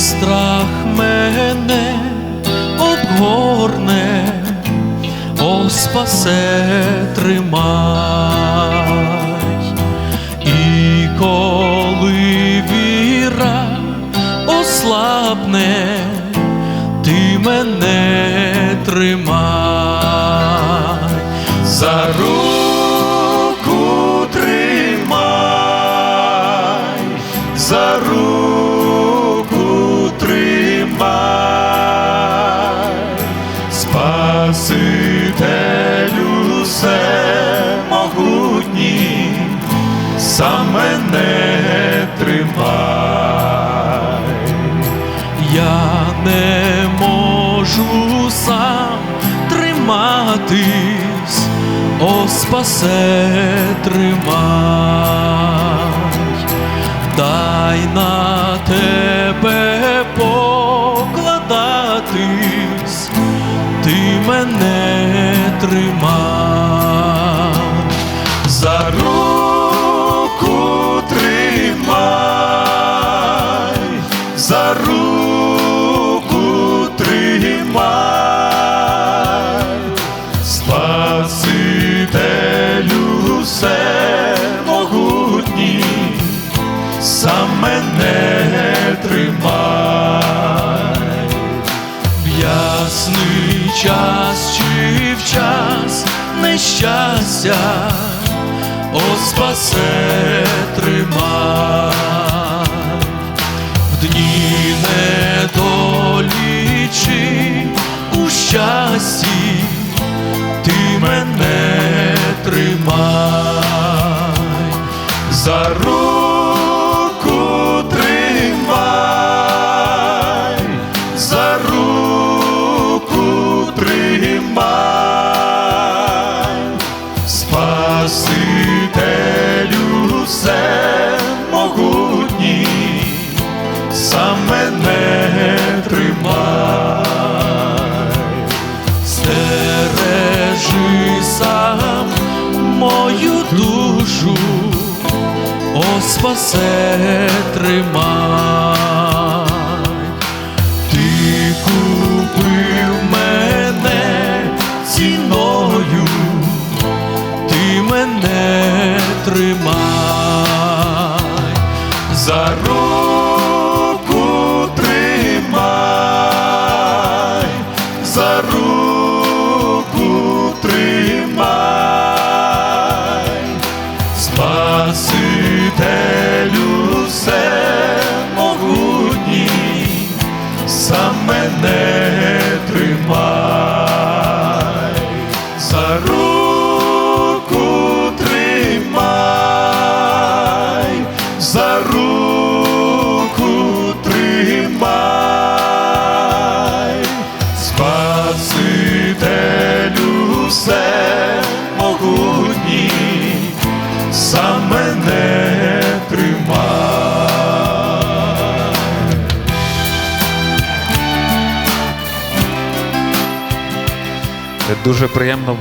страх мене обгорне, о спасе тримай, і коли віра ослабне, ти мене тримай, за руку всемогутній, саме мене тримай. Я не можу сам триматись, о спасе тримай, час чи в час нещастя, о спасе тримав, в дні недолі чи у щасті ти мене тримай, Спасителю всемогутній, сам мене тримай. Стережи сам мою душу, о спасе тримай, тримай, за руку тримай, за руку тримай, Спасителю всемогутній, сам мене Дуже приємно бути.